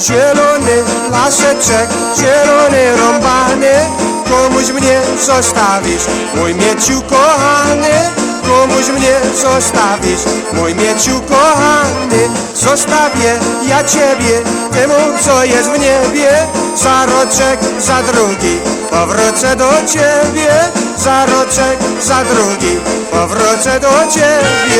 zielony laseczek, zielony rąbany. Komuś mnie zostawisz, mój mieciu kochany. Komuś mnie zostawisz, mój mieciu kochany. Zostawię ja ciebie, temu co jest w niebie. Za roczek, za drugi, powrócę do ciebie. Za roczek, za drugi, powrócę do ciebie.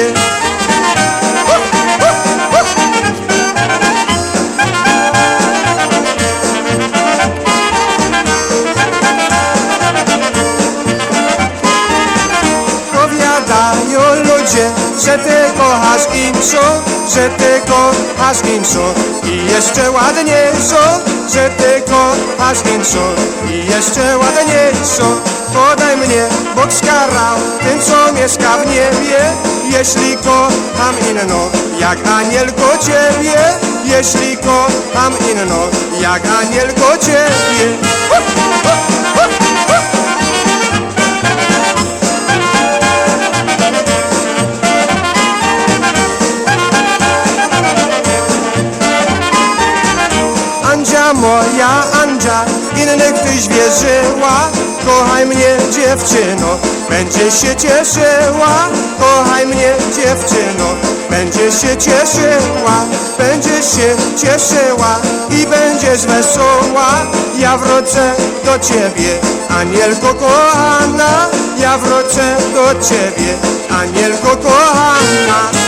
Powiadają ludzie, że ty kochasz inszą, że ty kochasz inszą i jeszcze ładniejszą, że ty kochasz inszą i jeszcze ładniejszą. Podaj mnie, Bóg skarał tym, co mieszka w niebie, jeśli kocham inną, jak anielko ciebie, jeśli kocham inną, jak anielko ciebie. Moja Andzia, innych tyś wierzyła Kochaj mnie dziewczyno, będziesz się cieszyła. Kochaj mnie dziewczyno, będziesz się cieszyła Będziesz się cieszyła i będziesz wesoła. Ja wrócę do ciebie, anielko kochana Ja wrócę do ciebie, anielko kochana